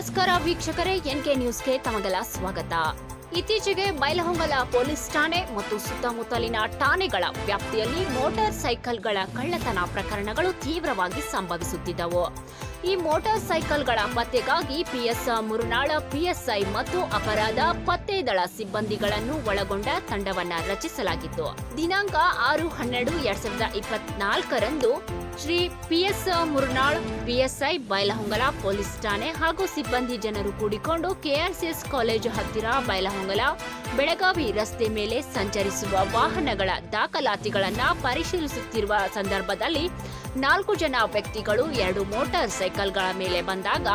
ನಮಸ್ಕಾರ ವೀಕ್ಷಕರೇ, ಎನ್ಕೆ ನ್ಯೂಸ್ಗೆ ತಮಗೆಲ್ಲ ಸ್ವಾಗತ. ಇತ್ತೀಚೆಗೆ ಬೈಲಹೊಂಗಲ ಪೊಲೀಸ್ ಠಾಣೆ ಮತ್ತು ಸುತ್ತಮುತ್ತಲಿನ ಠಾಣೆಗಳ ವ್ಯಾಪ್ತಿಯಲ್ಲಿ ಮೋಟಾರ್ ಸೈಕಲ್ಗಳ ಕಳ್ಳತನ ಪ್ರಕರಣಗಳು ತೀವ್ರವಾಗಿ ಸಂಭವಿಸುತ್ತಿದ್ದವು. ಈ ಮೋಟಾರ್ ಸೈಕಲ್ಗಳ ಪತ್ತೆಗಾಗಿ ಪಿಎಸ್ ಮುರುನಾಳ, ಪಿಎಸ್ಐ ಮತ್ತು ಅಪರಾಧ ಪತ್ತೆ ದಳ ಸಿಬ್ಬಂದಿಗಳನ್ನು ಒಳಗೊಂಡ ತಂಡವನ್ನ ರಚಿಸಲಾಗಿತ್ತು. ದಿನಾಂಕ ಆರು ಹನ್ನೆರಡು, ಎರಡ್ ಸಾವಿರದ ಇಪ್ಪತ್ನಾಲ್ಕರಂದು Shri PS Murnal, PSI Bailahongal police ಠಾಣೆ ಹಾಗೂ ಸಿಬ್ಬಂದಿ ಜನರು ಕೂಡಿಕೊಂಡು ಕೆಆರ್ಸಿಎಸ್ ಕಾಲೇಜು ಹತ್ತಿರ ಬೈಲಹೊಂಗಲ ಬೆಳಗಾವಿ ರಸ್ತೆ ಮೇಲೆ ಸಂಚರಿಸುವ ವಾಹನಗಳ ದಾಖಲಾತಿಗಳನ್ನು ಪರಿಶೀಲಿಸುತ್ತಿರುವ ಸಂದರ್ಭದಲ್ಲಿ ನಾಲ್ಕು ಜನ ವ್ಯಕ್ತಿಗಳು, ಎರಡು ಮೋಟಾರ್ ಸೈಕಲ್ಗಳ ಮೇಲೆ ಬಂದಾಗ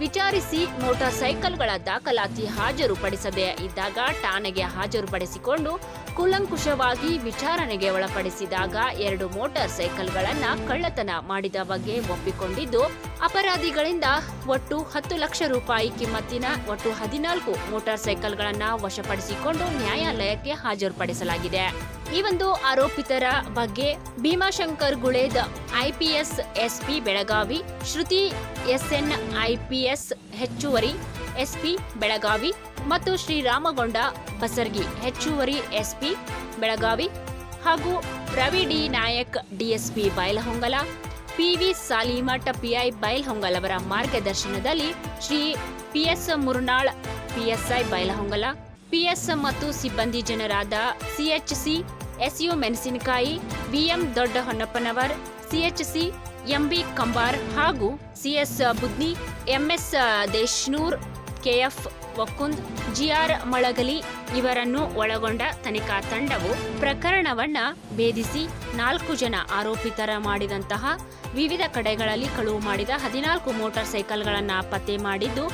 ವಿಚಾರಿಸಿ ಮೋಟಾರ್ ಸೈಕಲ್ಗಳ ದಾಖಲಾತಿ ಹಾಜರುಪಡಿಸದೇ ಇದ್ದಾಗ ಠಾಣೆಗೆ ಹಾಜರುಪಡಿಸಿಕೊಂಡು ಕೂಲಂಕುಷವಾಗಿ ವಿಚಾರಣೆಗೆ ಒಳಪಡಿಸಿದಾಗ ಎರಡು ಮೋಟಾರ್ ಸೈಕಲ್ಗಳನ್ನು ಕಳ್ಳತನ ಮಾಡಿದ ಬಗ್ಗೆ ಒಪ್ಪಿಕೊಂಡಿದ್ದು, ಅಪರಾಧಿಗಳಿಂದ ಒಟ್ಟು ಹತ್ತು ಲಕ್ಷ ರೂಪಾಯಿ ಕಿಮ್ಮತ್ತಿನ ಒಟ್ಟು ಹದಿನಾಲ್ಕು ಮೋಟಾರ್ ಸೈಕಲ್ಗಳನ್ನು ವಶಪಡಿಸಿಕೊಂಡು ನ್ಯಾಯಾಲಯಕ್ಕೆ ಹಾಜರುಪಡಿಸಲಾಗಿದೆ. ಈ ಒಂದು ಆರೋಪಿತರ ಬಗ್ಗೆ Bhimashankar Guled IPS SP Belagavi, Shruti SN IPS ಹೆಚ್ಚುವರಿ ಎಸ್ಪಿ ಬೆಳಗಾವಿ ಮತ್ತು ಶ್ರೀರಾಮಗೊಂಡ ಬಸರ್ಗಿ ಹೆಚ್ಚುವರಿ ಎಸ್ಪಿ ಬೆಳಗಾವಿ ಹಾಗೂ Ravi D Nayak DSP P PV Salimath PI ಬಯಲಹೊಂಗಲವರ ಅವರ ಮಾರ್ಗದರ್ಶನದಲ್ಲಿ Shri PS Murunal PSI Bailahongal PS ಮತ್ತು ಸಿಬ್ಬಂದಿ ಜನರಾದ ಸಿಎಚ್ಸಿ ಎಸ್ಯು ಮೆಣಸಿನಕಾಯಿ ವಿಎಂ ದೊಡ್ಡ ಹೊನ್ನಪ್ಪನವರ್ ಸಿಎಚ್ಸಿ ಎಂಬಿ ಕಂಬಾರ್ ಹಾಗೂ CS Budni MS Deshnur KF Vakund GR Malagali ಇವರನ್ನು ಒಳಗೊಂಡ ತನಿಖಾ ತಂಡವು ಪ್ರಕರಣವನ್ನ ಭೇದಿಸಿ ನಾಲ್ಕು ಜನ ಆರೋಪಿತರ ಮಾಡಿದಂತಹ ವಿವಿಧ ಕಡೆಗಳಲ್ಲಿ ಕಳುವು ಮಾಡಿದ ಹದಿನಾಲ್ಕು ಮೋಟಾರ್ ಸೈಕಲ್ಗಳನ್ನು ಪತ್ತೆ ಮಾಡಿದ್ದು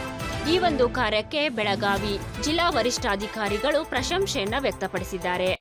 ಈ ಒಂದು ಕಾರ್ಯಕ್ಕೆ ಬೆಳಗಾವಿ ಜಿಲ್ಲಾ ವರಿಷ್ಠಾಧಿಕಾರಿಗಳು ಪ್ರಶಂಸೆಯನ್ನು ವ್ಯಕ್ತಪಡಿಸಿದ್ದಾರೆ.